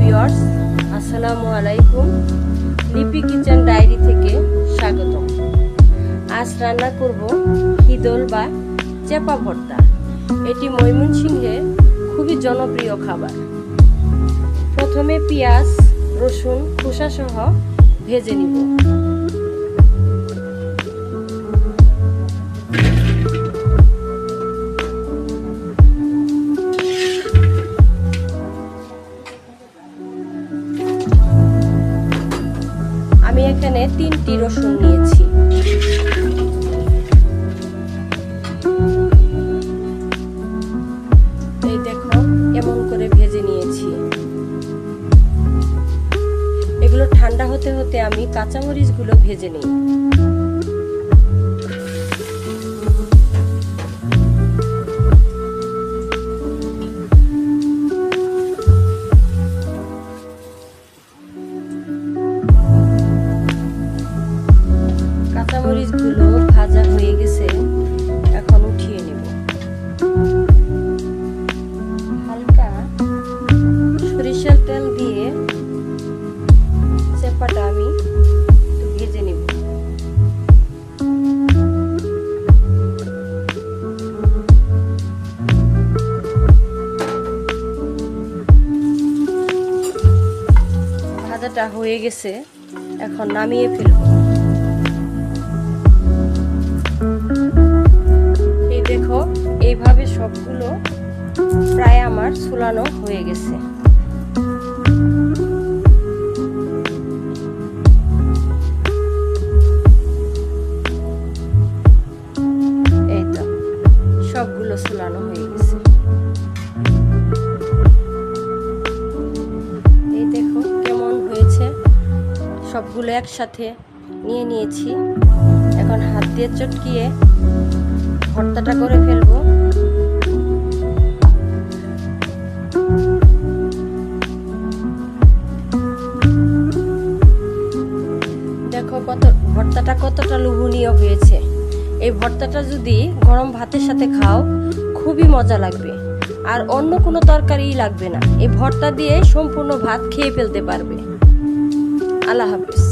Viewers আসসালামু আলাইকুম। লিপি কিচেন ডায়েরি থেকে স্বাগত আজ রান্না করব হিদল বা চেপা ভর্তা। এটি ময়মনসিংহে খুবই জনপ্রিয় খাবার। প্রথমে পেঁয়াজ, রসুন খোসা সহ ভেজে নিব। এখানে তিনটি রসুন নিয়েছি। এই দেখো, এমন করে ভেজে নিয়েছি। এগুলো ঠান্ডা হতে হতে আমি কাঁচামরিচগুলো ভেজে নিই। ভাজাটা হয়ে গেছে, এখন নামিয়ে ফেলব। এই দেখো, এইভাবে সবগুলো প্রায় আমার সুলানো হয়ে গেছে। এই তো, সবগুলো সুলানো হয়ে সবগুলো একসাথে নিয়ে নিয়েছি। এখন হাত দিয়ে চটকিয়ে ভর্তাটা করে ফেলব। দেখো কত, ভর্তাটা কতটা লোভনীয় হয়েছে। এই ভর্তাটা যদি গরম ভাতের সাথে খাও, খুবই মজা লাগবে। আর অন্য কোনো তরকারিই লাগবে না। এই ভর্তা দিয়ে সম্পূর্ণ ভাত খেয়ে ফেলতে পারবে। আল্লাহ হাফিজ।